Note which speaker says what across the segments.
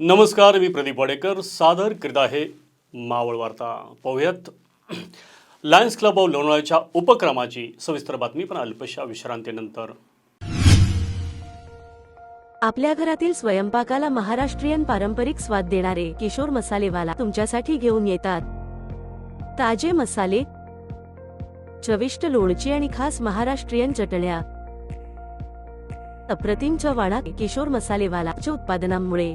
Speaker 1: नमस्कार मी प्रदीप वाडेकर. सादर करीत आहे मावळ वार्ता. पाहूयात. लायन्स क्लब ऑफ लोणावळ्याच्या उपक्रमाची सविस्तर बातमी पण अल्पशा विश्रांतीनंतर.
Speaker 2: आपल्या घरातील स्वयंपाकाला महाराष्ट्रीयन पारंपरिक स्वाद देणारे किशोर मसालेवाला तुमच्यासाठी घेऊन येतात. ताजे मसाले चविष्ट लोणची आणि खास महाराष्ट्रीयन चटण्या. अप्रतिम चवाणा किशोर मसालेवालाच्या उत्पादनांमुळे.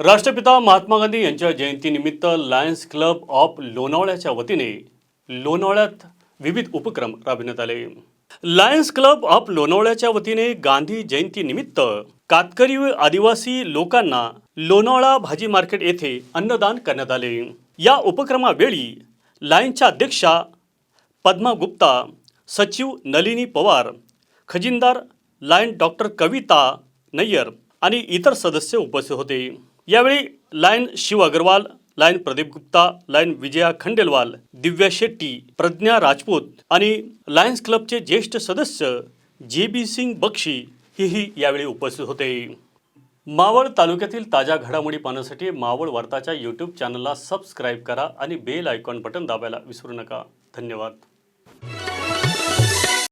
Speaker 1: राष्ट्रपिता महात्मा गांधी यांच्या जयंतीनिमित्त लायन्स क्लब ऑफ लोणावळ्याच्या वतीने लोणावळ्यात विविध उपक्रम राबविण्यात आले. लायन्स क्लब ऑफ लोणावळ्याच्या वतीने गांधी जयंतीनिमित्त कातकरी व आदिवासी लोकांना लोणावळा भाजी मार्केट येथे अन्नदान करण्यात आले. या उपक्रमावेळी लायन्सच्या अध्यक्षा पद्मा गुप्ता सचिव नलिनी पवार खजिनदार लायन डॉक्टर कविता नय्यर आणि इतर सदस्य उपस्थित होते. यावेळी lion Shiv Agarwal lion Pradeep Gupta lion Vijaya Khandelwal Divya Shetty Pragya Rajput आणि लायन्स क्लबचे ज्येष्ठ सदस्य जे बी सिंग बक्षी हेही यावेळी उपस्थित होते. मावळ तालुक्यातील ताज्या घडामोडी पाहण्यासाठी मावळ वार्ताच्या यूट्यूब चॅनलला सबस्क्राईब करा आणि बेल आयकॉन बटन दाबायला विसरू नका. धन्यवाद.